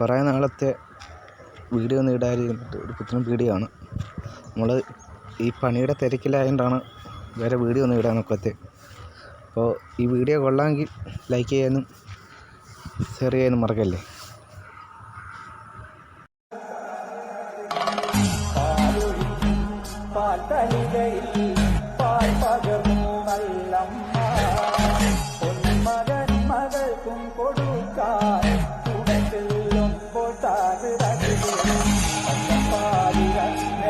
കുറേ നാളത്തെ വീഡിയോ ഒന്നും ഇടാതിരുന്നിട്ട് ഒരു പുത്തൻ വീഡിയോ നമ്മൾ ഈ പണിയുടെ തിരക്കിലായതുകൊണ്ടാണ് വേറെ വീഡിയോ ഒന്നും ഇടാൻ നോക്കാത്തത് അപ്പോൾ ഈ വീഡിയോ കൊള്ളാമെങ്കിൽ ലൈക്ക് ചെയ്യാനും ഷെയർ ചെയ്യാനും മറക്കല്ലേ? കൊടുക്കാൻ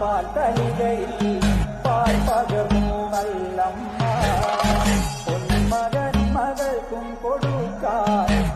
பார்த்தனிகையில் பார்ப்பகமும் அல்லம்மா பொன் மகன் மகளுக்கும் கொடுக்கார்